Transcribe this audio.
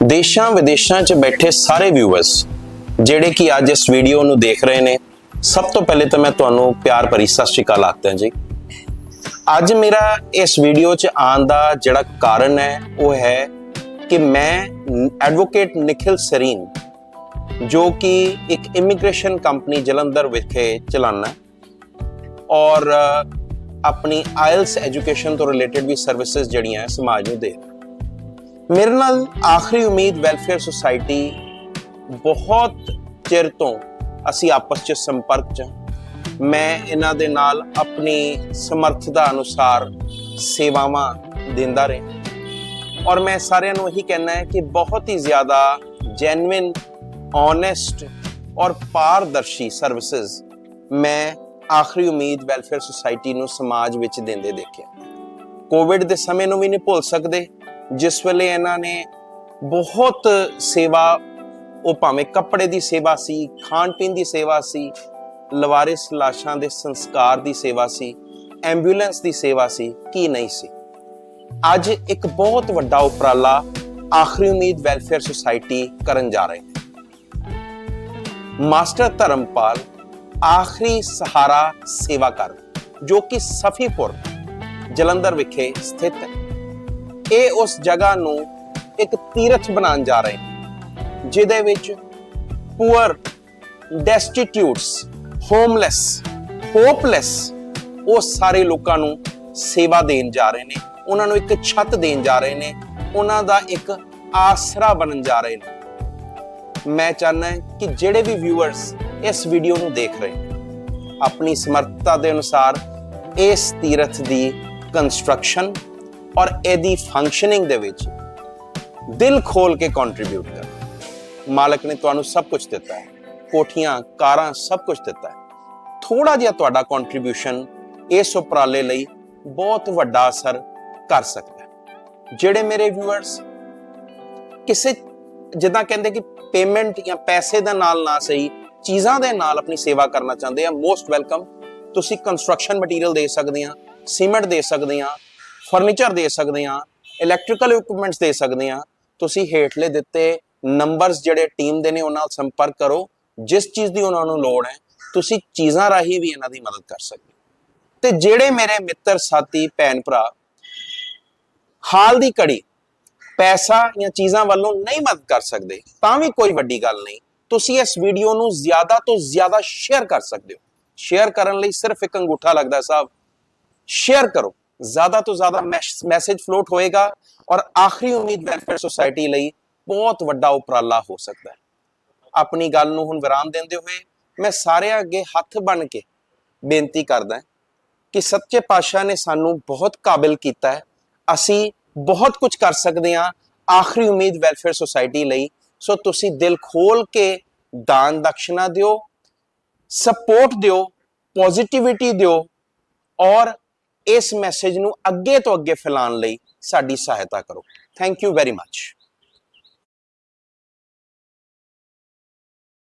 ਦੇਸ਼ਾਂ ਵਿਦੇਸ਼ਾਂ 'ਚ ਬੈਠੇ ਸਾਰੇ ਵਿਊਅਰਸ ਜਿਹੜੇ ਕਿ ਅੱਜ ਇਸ ਵੀਡੀਓ ਨੂੰ ਦੇਖ ਰਹੇ ਨੇ, ਸਭ ਤੋਂ ਪਹਿਲੇ ਤਾਂ ਮੈਂ ਤੁਹਾਨੂੰ ਪਿਆਰ ਭਰੀ ਸਤਿ ਸ਼੍ਰੀ ਅਕਾਲ ਆਖਦਾ ਜੀ ਅੱਜ ਮੇਰਾ ਇਸ ਵੀਡੀਓ 'ਚ ਆਉਣ ਦਾ ਜਿਹੜਾ ਕਾਰਨ ਹੈ, ਉਹ ਹੈ ਕਿ ਮੈਂ ਐਡਵੋਕੇਟ ਨikhil ਸਰੀਨ ਜੋ ਕਿ ਇੱਕ ਇਮੀਗ੍ਰੇਸ਼ਨ ਕੰਪਨੀ ਜਲੰਧਰ ਵਿਖੇ ਚਲਾਨਾ ਔਰ ਆਪਣੀ ਆਇਲਸ ਐਜੂਕੇਸ਼ਨ ਤੋਂ ਰਿਲੇਟਡ ਵੀ ਸਰਵਿਸਿਜ਼ ਜਿਹੜੀਆਂ ਸਮਾਜ ਨੂੰ ਦੇ ਰਿਹਾ। ਮੇਰੇ ਨਾਲ ਆਖਰੀ ਉਮੀਦ ਵੈਲਫੇਅਰ ਸੁਸਾਇਟੀ ਬਹੁਤ ਚਿਰ ਤੋਂ ਅਸੀਂ ਆਪਸ 'ਚ ਸੰਪਰਕ 'ਚ ਹਾਂ। ਮੈਂ ਇਹਨਾਂ ਦੇ ਨਾਲ ਆਪਣੀ ਸਮਰੱਥਾ ਅਨੁਸਾਰ ਸੇਵਾਵਾਂ ਦਿੰਦਾ ਰਿਹਾ। ਔਰ ਮੈਂ ਸਾਰਿਆਂ ਨੂੰ ਇਹੀ ਕਹਿਣਾ ਹੈ ਕਿ ਬਹੁਤ ਹੀ ਜ਼ਿਆਦਾ ਜੈਨੂਇਨ ਓਨੈਸਟ ਔਰ ਪਾਰਦਰਸ਼ੀ ਸਰਵਿਸਿਜ਼ ਮੈਂ ਆਖਰੀ ਉਮੀਦ ਵੈਲਫੇਅਰ ਸੁਸਾਇਟੀ ਨੂੰ ਸਮਾਜ ਵਿੱਚ ਦਿੰਦੇ ਦੇਖਿਆ। ਕੋਵਿਡ ਦੇ ਸਮੇਂ ਨੂੰ ਵੀ ਨਹੀਂ ਭੁੱਲ ਸਕਦੇ। ਜਿਸ ਵੇਲੇ ਇਹਨਾਂ ਨੇ ਬਹੁਤ ਸੇਵਾ, ਉਹ ਭਾਵੇਂ ਕੱਪੜੇ ਦੀ ਸੇਵਾ ਸੀ ਖਾਣ ਪੀਣ ਦੀ ਸੇਵਾ ਸੀ, ਲਵਾਰਿਸ ਲਾਸ਼ਾਂ ਦੇ ਸੰਸਕਾਰ ਦੀ ਸੇਵਾ ਸੀ, ਐਂਬੂਲੈਂਸ ਦੀ ਸੇਵਾ ਸੀ, ਕੀ ਨਹੀਂ ਸੀ। ਅੱਜ ਇੱਕ ਬਹੁਤ ਵੱਡਾ ਉਪਰਾਲਾ ਆਖਰੀ ਉਮੀਦ ਵੈਲਫੇਅਰ ਸੁਸਾਇਟੀ ਕਰਨ ਜਾ ਰਹੇ ਨੇ। ਮਾਸਟਰ ਧਰਮਪਾਲ ਆਖਰੀ ਸਹਾਰਾ ਸੇਵਾ ਕਰ ਜੋ ਕਿ ਸਫੀਪੁਰ, ਜਲੰਧਰ ਵਿਖੇ ਸਥਿਤ ਹੈ। ਇਹ ਉਸ ਜਗ੍ਹਾ ਨੂੰ ਇੱਕ ਤੀਰਥ ਬਣਾਉਣ ਜਾ ਰਹੇ ਨੇ, ਜਿਹਦੇ ਵਿੱਚ ਪੂਅਰ ਡੈਸਟੀਟਿਊਟਸ ਹੋਮਲੈਸ ਹੋਪਲੈਸ ਉਹ ਸਾਰੇ ਲੋਕਾਂ ਨੂੰ ਸੇਵਾ ਦੇਣ ਜਾ ਰਹੇ ਨੇ, ਉਹਨਾਂ ਨੂੰ ਇੱਕ ਛੱਤ ਦੇਣ ਜਾ ਰਹੇ ਨੇ, ਉਹਨਾਂ ਦਾ ਇੱਕ ਆਸਰਾ ਬਣਨ ਜਾ ਰਹੇ ਨੇ। ਮੈਂ ਚਾਹੁੰਦਾ ਕਿ ਜਿਹੜੇ ਵੀ ਵਿਊਅਰਸ ਇਸ ਵੀਡੀਓ ਨੂੰ ਦੇਖ ਰਹੇ ਨੇ, ਆਪਣੀ ਸਮਰੱਥਾ ਦੇ ਅਨੁਸਾਰ ਇਸ ਤੀਰਥ ਦੀ ਕੰਸਟਰਕਸ਼ਨ ਔਰ ਇਹਦੀ ਫੰਕਸ਼ਨਿੰਗ ਦੇ ਵਿੱਚ ਦਿਲ ਖੋਲ ਕੇ ਕੰਟਰੀਬਿਊਟ ਕਰ। ਮਾਲਕ ਨੇ ਤੁਹਾਨੂੰ ਸਭ ਕੁਝ ਦਿੱਤਾ ਹੈ। ਕੋਠੀਆਂ, ਕਾਰਾਂ ਸਭ ਕੁਝ ਦਿੱਤਾ ਹੈ। ਥੋੜਾ ਜਿਹਾ ਤੁਹਾਡਾ ਕੰਟਰੀਬਿਊਸ਼ਨ ਇਸ ਉਪਰਾਲੇ ਲਈ ਬਹੁਤ ਵੱਡਾ ਅਸਰ ਕਰ ਸਕਦਾ ਹੈ। ਜਿਹੜੇ ਮੇਰੇ ਵਿਊਅਰਸ ਕਿਸੇ ਜਿੱਦਾਂ ਕਹਿੰਦੇ ਕਿ ਪੇਮੈਂਟ ਜਾਂ ਪੈਸੇ ਦੇ ਨਾਲ ਨਾ ਸਹੀ ਚੀਜ਼ਾਂ ਦੇ ਨਾਲ ਆਪਣੀ ਸੇਵਾ ਕਰਨਾ ਚਾਹੁੰਦੇ ਆ ਮੋਸਟ ਵੈਲਕਮ ਤੁਸੀਂ ਕੰਸਟਰਕਸ਼ਨ ਮਟੀਰੀਅਲ ਦੇ ਸਕਦੇ ਆ ਸੀਮੈਂਟ ਦੇ ਸਕਦੇ ਆ ਫਰਨੀਚਰ ਦੇ ਸਕਦੇ ਆ ਇਲੈਕਟ੍ਰੀਕਲ ਇਕਵਿਪਮੈਂਟਸ ਦੇ ਸਕਦੇ ਆ ਤੁਸੀਂ ਹੇਠਲੇ ਦਿੱਤੇ ਨੰਬਰਸ ਜਿਹੜੇ ਟੀਮ ਦੇ ਨੇ ਉਹਨਾਂ ਨਾਲ ਸੰਪਰਕ ਕਰੋ, ਜਿਸ ਚੀਜ਼ ਦੀ ਉਹਨਾਂ ਨੂੰ ਲੋੜ ਹੈ, ਤੁਸੀਂ ਚੀਜ਼ਾਂ ਰਾਹੀਂ ਵੀ ਇਹਨਾਂ ਦੀ ਮਦਦ ਕਰ ਸਕਦੇ ਹੋ। ਤੇ ਜਿਹੜੇ ਮੇਰੇ ਮਿੱਤਰ, ਸਾਥੀ, ਭੈਣ, ਭਰਾ, ਹਾਲ ਦੀ ਘੜੀ ਪੈਸਾ ਜਾਂ ਚੀਜ਼ਾਂ ਵੱਲੋਂ ਨਹੀਂ ਮਦਦ ਕਰ ਸਕਦੇ, ਤਾਂ ਵੀ ਕੋਈ ਵੱਡੀ ਗੱਲ ਨਹੀਂ। ਤੁਸੀਂ ਇਸ ਵੀਡੀਓ ਨੂੰ ਜ਼ਿਆਦਾ ਤੋਂ ਜ਼ਿਆਦਾ ਸ਼ੇਅਰ ਕਰ ਸਕਦੇ ਹੋ। ਸ਼ੇਅਰ ਕਰਨ ਲਈ ਸਿਰਫ ਇੱਕ ਅੰਗੂਠਾ ਲੱਗਦਾ ਸਾਹਿਬ। ਸ਼ੇਅਰ ਕਰੋ। ਜ਼ਿਆਦਾ ਤੋਂ ਜ਼ਿਆਦਾ ਮੈਸੇਜ ਫਲੋਟ ਹੋਏਗਾ ਔਰ ਆਖਰੀ ਉਮੀਦ ਵੈਲਫੇਅਰ ਸੁਸਾਇਟੀ ਲਈ ਬਹੁਤ ਵੱਡਾ ਉਪਰਾਲਾ ਹੋ ਸਕਦਾ ਹੈ ਆਪਣੀ ਗੱਲ ਨੂੰ ਹੁਣ ਵਿਰਾਮ ਦਿੰਦੇ ਹੋਏ ਮੈਂ ਸਾਰਿਆਂ ਅੱਗੇ ਹੱਥ ਬਣ ਕੇ ਬੇਨਤੀ ਕਰਦਾ ਕਿ ਸੱਚੇ ਪਾਤਸ਼ਾਹ ਨੇ ਸਾਨੂੰ ਬਹੁਤ ਕਾਬਿਲ ਕੀਤਾ ਹੈ ਅਸੀਂ ਬਹੁਤ ਕੁਝ ਕਰ ਸਕਦੇ ਹਾਂ ਆਖਰੀ ਉਮੀਦ ਵੈਲਫੇਅਰ ਸੁਸਾਇਟੀ ਲਈ ਸੋ ਤੁਸੀਂ ਦਿਲ ਖੋਲ ਕੇ ਦਾਨ ਦਕਸ਼ਨਾ ਦਿਓ ਸਪੋਰਟ ਦਿਓ ਪੋਜ਼ਿਟਿਵਿਟੀ ਦਿਓ ਔਰ ਇਸ ਮੈਸੇਜ ਨੂੰ ਅੱਗੇ ਤੋਂ ਅੱਗੇ ਫੈਲਾਉਣ ਲਈ ਸਾਡੀ ਸਹਾਇਤਾ ਕਰੋ। Thank you very much